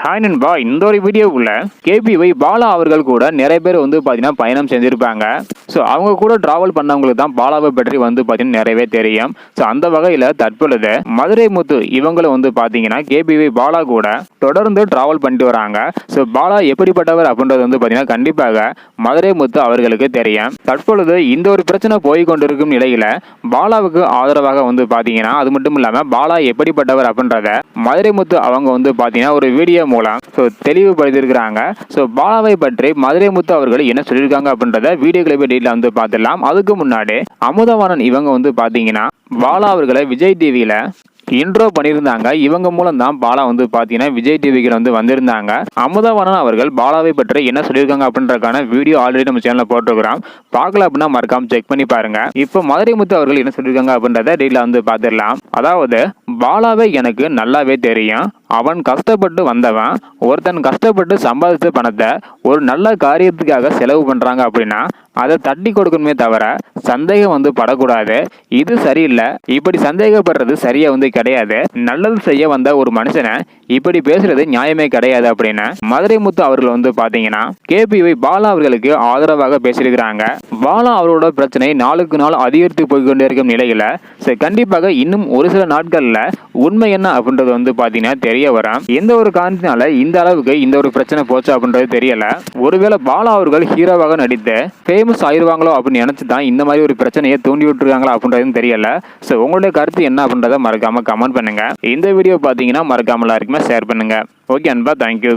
Hi நண்பா. இந்த ஒரு வீடியோக்குள்ள வை பாலா அவர்கள் கூட நிறைய பேர் வந்து பார்த்தீங்கன்னா பயணம் செஞ்சுருப்பாங்க. ஸோ அவங்க கூட டிராவல் பண்ணவங்களுக்கு தான் பாலாவை பற்றி வந்து பார்த்தீங்கன்னா நிறையவே தெரியும். ஸோ அந்த வகையில் தற்பொழுது மதுரை முத்து இவங்களும் வந்து பார்த்தீங்கன்னா கேபிஒய் பாலா கூட தொடர்ந்து டிராவல் பண்ணிட்டு வராங்க. ஸோ பாலா எப்படிப்பட்டவர் அப்படின்றது வந்து பார்த்தீங்கன்னா கண்டிப்பாக மதுரை முத்து அவர்களுக்கு தெரியும். தற்பொழுது இந்த ஒரு பிரச்சனை போய் கொண்டிருக்கும் நிலையில் பாலாவுக்கு ஆதரவாக வந்து பார்த்தீங்கன்னா அது மட்டும் இல்லாமல் பாலா எப்படிப்பட்டவர் அப்படின்றத மதுரை முத்து அவங்க வந்து பார்த்தீங்கன்னா ஒரு வீடியோ மூலம் ஸோ தெளிவுபடுத்தியிருக்கிறாங்க. ஸோ பாலாவை பற்றி மதுரை முத்து அவர்கள் என்ன சொல்லியிருக்காங்க அப்படின்றத வீடியோ கிளிப்பை டீட்டில் வந்து பார்த்துடலாம். அதுக்கு முன்னாடி அமுதவாணன் இவங்க வந்து பார்த்தீங்கன்னா பாலா அவர்களை விஜய் டிவியில் இன்ட்ரோ பண்ணியிருந்தாங்க. இவங்க மூலம் தான் பாலா வந்து பார்த்தீங்கன்னா விஜய் டிவிக்கு வந்து வந்திருந்தாங்க. அமுதவாணன் அவர்கள் பாலாவை பற்றி என்ன சொல்லியிருக்காங்க அப்படின்றக்கான வீடியோ ஆல்ரெடி நம்ம சேனலில் போட்டிருக்கிறோம். பார்க்கல அப்படின்னா மறக்காம செக் பண்ணி பாருங்க. இப்போ மதுரை முத்து அவர்கள் என்ன சொல்லியிருக்காங்க அப்படின்றத டீட்டில் வந்து பார்த்துடலாம். அதாவது பாலாவை எனக்கு நல்லாவே தெரியும். அவன் கஷ்டப்பட்டு வந்தவன் ஒருத்தன் கஷ்டப்பட்டு சம்பாதிச்ச பணத்தை ஒரு நல்ல காரியத்துக்காக செலவு பண்ணுறாங்க அப்படின்னா அதை தட்டி கொடுக்கணுமே தவிர சந்தேகம் வந்து படக்கூடாது. இது சரியில்லை. இப்படி சந்தேகப்படுறது சரியா வந்து கிடையாது. நல்லது செய்ய வந்த ஒரு மனுஷனை இப்படி பேசுறது நியாயமே கிடையாது அப்படின்னு மதுரை முத்து அவர்கள் வந்து பாத்தீங்கன்னா கேபிவை பாலா அவர்களுக்கு ஆதரவாக பேசியிருக்கிறாங்க. பாலா அவரோட பிரச்சனை நாளுக்கு நாள் அதிகரித்து போய்கொண்டே இருக்கும் நிலையில கண்டிப்பாக இன்னும் ஒரு சில நாட்கள்ல உண்மை என்ன அப்படின்றது வந்து பாத்தீங்கன்னா தெரிய வரும். எந்த ஒரு காரணத்தினால இந்த அளவுக்கு இந்த ஒரு பிரச்சனை போச்சு அப்படின்றது தெரியல. ஒருவேளை பாலா அவர்கள் ஹீரோவாக நடித்த ஃபேமஸ் ஆயிருவாங்களோ அப்படின்னு நினச்சி தான் இந்த மாதிரி ஒரு பிரச்சனையை தூண்டி விட்டுருக்காங்களா அப்படின்றதும் தெரியல. ஸோ உங்களுடைய கருத்து என்ன அப்படின்றத மறக்காம கமெண்ட் பண்ணுங்க. இந்த வீடியோ பார்த்தீங்கன்னா மறக்காமல் எல்லாருக்குமே ஷேர் பண்ணுங்க. ஓகே அன்பா தேங்க்யூ